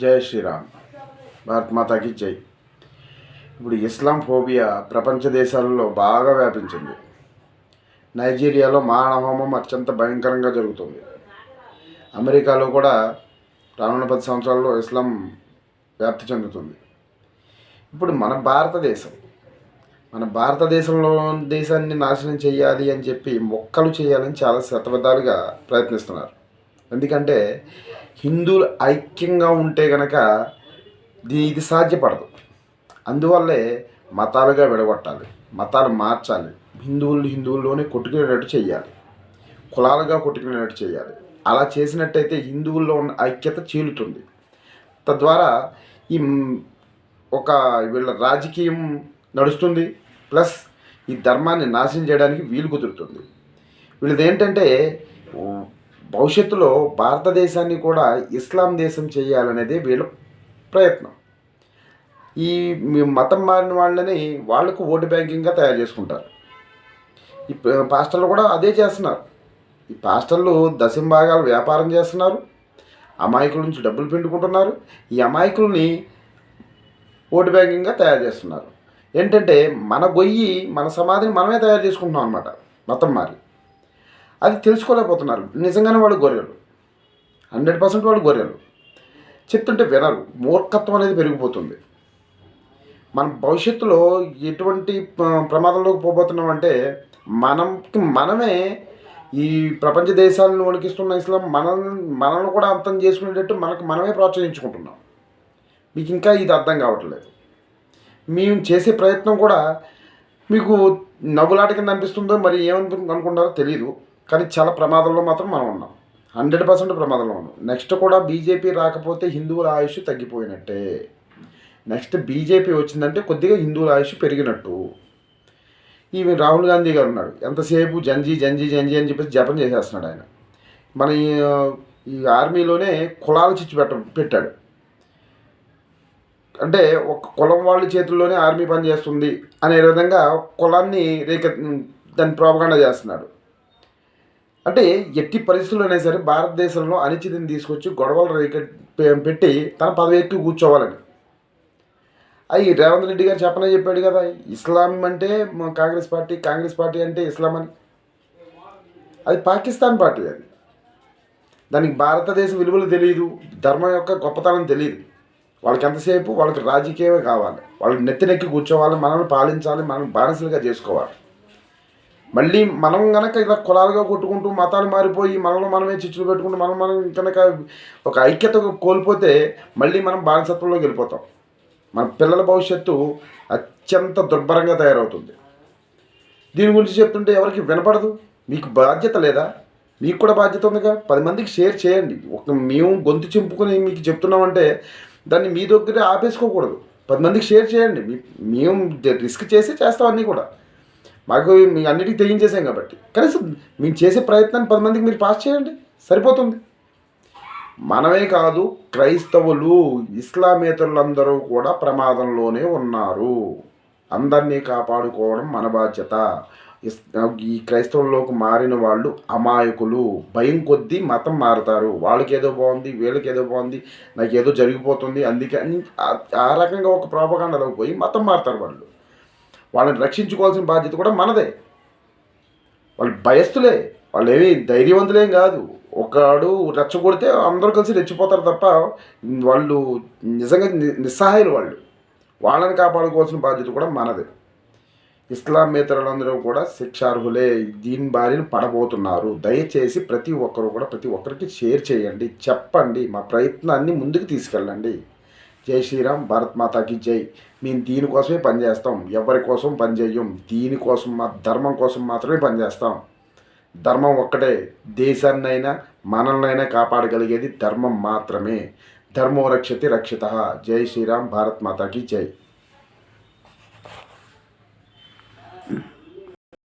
జై శ్రీరామ్. భారత్ మాతాకి జై. ఇప్పుడు ఇస్లాం ఫోబియా ప్రపంచ దేశాలలో బాగా వ్యాపించింది. నైజీరియాలో మానవహోమం అత్యంత భయంకరంగా జరుగుతుంది. అమెరికాలో కూడా రానున్న పది సంవత్సరాల్లో ఇస్లాం వ్యాప్తి చెందుతుంది. ఇప్పుడు మన భారతదేశం మన భారతదేశంలో దేశాన్ని నాశనం చేయాలి అని చెప్పి మొక్కలు చేయాలని చాలా శతవిధాలుగా ప్రయత్నిస్తున్నారు. ఎందుకంటే హిందువులు ఐక్యంగా ఉంటే గనక ఇది ఇది సాధ్యపడదు. అందువల్లే మతాలుగా విడగొట్టాలి మతాలు మార్చాలి హిందువులు హిందువుల్లోనే కొట్టుకునేటట్టు చేయాలి కులాలుగా కొట్టుకునేటట్టు చేయాలి అలా చేసినట్టయితే హిందువుల్లో ఉన్న ఐక్యత చీలుతుంది. తద్వారా ఈ ఒక వీళ్ళ రాజకీయం నడుస్తుంది ప్లస్ ఈ ధర్మాన్ని నాశనం చేయడానికి వీలు కుదురుతుంది. వీళ్ళది ఏంటంటే భవిష్యత్తులో భారతదేశాన్ని కూడా ఇస్లాం దేశం చేయాలనేదే వీళ్ళ ప్రయత్నం. ఈ మతం మారిన వాళ్ళని వాళ్ళకు ఓటు బ్యాంకింగ్గా తయారు చేసుకుంటారు. ఈ పాస్టర్లు కూడా అదే చేస్తున్నారు. ఈ పాస్టర్లు దశంభాగాలు వ్యాపారం చేస్తున్నారు. అమాయకుల నుంచి డబ్బులు పిండుకుంటున్నారు. ఈ అమాయకుల్ని ఓటు బ్యాంకింగ్గా తయారు చేస్తున్నారు. ఏంటంటే మన గొయ్యి మన సమాధిని మనమే తయారు చేసుకుంటున్నాం అనమాట మతం మారి. అది తెలుసుకోలేకపోతున్నారు. నిజంగానే వాళ్ళు గొర్రెలు. హండ్రెడ్ పర్సెంట్ వాళ్ళు గొర్రెలు. చెప్తుంటే వినరు. మూర్ఖత్వం అనేది పెరిగిపోతుంది. మన భవిష్యత్తులో ఎటువంటి ప్రమాదంలోకి పోబోతున్నాం అంటే మనకి మనమే ఈ ప్రపంచ దేశాలను వణికిస్తున్న ఇస్లాం మనం మనల్ని కూడా అర్థం చేసుకునేటట్టు మనకు మనమే ప్రోత్సహించుకుంటున్నాం. మీకు ఇంకా ఇది అర్థం కావట్లేదు. మేము చేసే ప్రయత్నం కూడా మీకు నవ్వులాట కింద అనిపిస్తుందో మరి ఏమని అనుకుంటారో తెలియదు కానీ చాలా ప్రమాదంలో మాత్రం మనం ఉన్నాం. హండ్రెడ్ పర్సెంట్ ప్రమాదంలో ఉన్నాం. నెక్స్ట్ కూడా బీజేపీ రాకపోతే హిందువుల ఆయుష్ తగ్గిపోయినట్టే. నెక్స్ట్ బీజేపీ వచ్చిందంటే కొద్దిగా హిందువుల ఆయుష్ పెరిగినట్టు. ఈమె రాహుల్ గాంధీ గారు ఉన్నాడు. ఎంతసేపు జంజీ జంజీ జంజీ అని చెప్పేసి జపం చేసేస్తున్నాడు ఆయన. మన ఈ, ఆర్మీలోనే కులాలు చిచ్చు పెట్ట పెట్టాడు. అంటే ఒక కులం వాళ్ళ చేతుల్లోనే ఆర్మీ పనిచేస్తుంది అనే విధంగా కులాన్ని రేఖ దాన్ని ప్రోపగండ చేస్తున్నాడు. అంటే ఎట్టి పరిస్థితుల్లోనే సరే భారతదేశంలో అనిశ్చితిని తీసుకొచ్చి గొడవలు పెట్టి తన పదవి ఎక్కి కూర్చోవాలని. అవి రేవంత్ రెడ్డి గారు చెప్పనే చెప్పాడు కదా ఇస్లాం అంటే కాంగ్రెస్ పార్టీ కాంగ్రెస్ పార్టీ అంటే ఇస్లాం అని. అది పాకిస్తాన్ పార్టీ అది. దానికి భారతదేశ విలువలు తెలియదు ధర్మం యొక్క గొప్పతనం తెలియదు వాళ్ళకి ఎంతసేపు వాళ్ళకి రాజకీయమే కావాలి. వాళ్ళు నెత్తినెక్కి కూర్చోవాలి మనల్ని పాలించాలి మనం బానిసలుగా చేసుకోవాలి. మళ్ళీ మనం కనుక ఇలా కులాలుగా కొట్టుకుంటూ మతాలు మారిపోయి మనలో మనమే చిచ్చులు పెట్టుకుంటూ మనం మనం కనుక ఒక ఐక్యత కోల్పోతే మళ్ళీ మనం బానిసత్వంలోకి వెళ్ళిపోతాం. మన పిల్లల భవిష్యత్తు అత్యంత దుర్భరంగా తయారవుతుంది. దీని గురించి చెప్తుంటే ఎవరికి వినపడదు? మీకు బాధ్యత లేదా? మీకు కూడా బాధ్యత ఉందిగా? పది మందికి షేర్ చేయండి. ఒక మేము గొంతు చింపుకొని మీకు చెప్తున్నామంటే దాన్ని మీ దగ్గరే ఆపేసుకోకూడదు. పది మందికి షేర్ చేయండి. మేము రిస్క్ చేసి చేస్తాం అన్నీ కూడా. మాకు మీ అన్నిటికీ తెగించేసాం కాబట్టి. కనీసం మేము చేసే ప్రయత్నాన్ని పది మందికి మీరు పాస్ చేయండి. సరిపోతుంది. మనమే కాదు క్రైస్తవులు ఇస్లామేతరులందరూ కూడా ప్రమాదంలోనే ఉన్నారు. అందరినీ కాపాడుకోవడం మన బాధ్యత. ఇస్- ఈ క్రైస్తవుల్లోకి మారిన వాళ్ళు అమాయకులు. భయం కొద్దీ మతం మారుతారు. వాళ్ళకి ఏదో బాగుంది వీళ్ళకి ఏదో బాగుంది నాకు ఏదో జరిగిపోతుంది అందుకని ఆ- రకంగా ఒక ప్రోపకాండలోకి పోయి మతం మారుతారు వాళ్ళు. వాళ్ళని రక్షించుకోవాల్సిన బాధ్యత కూడా మనదే. వాళ్ళు భయస్తులే వాళ్ళు ఏమి ధైర్యవంతులేం కాదు. ఒకడు రెచ్చగొడితే అందరూ కలిసి రెచ్చిపోతారు తప్ప వాళ్ళు నిజంగా ని- నిస్సహాయులు వాళ్ళు. వాళ్ళని కాపాడుకోవాల్సిన బాధ్యత కూడా మనదే. ఇస్లామేతరులందరూ కూడా శిక్షార్హులే. దీని బారిన పడబోతున్నారు. దయచేసి ప్రతి ఒక్కరు కూడా ప్రతి ఒక్కరికి షేర్ చేయండి. చెప్పండి. మా ప్రయత్నాన్ని ముందుకు తీసుకెళ్ళండి. జై శ్రీరామ్. భారత్ మాతాకి జై. మేము దీనికోసమే పనిచేస్తాం ఎవరి కోసం పనిచేయం దీనికోసం మా ధర్మం కోసం మాత్రమే పనిచేస్తాం ధర్మం ఒక్కటే దేశాన్నైనా మనల్నైనా కాపాడగలిగేది ధర్మం మాత్రమే. ధర్మో రక్షతి రక్షిత. జై శ్రీరామ్ భారత్ మాతాకి జై.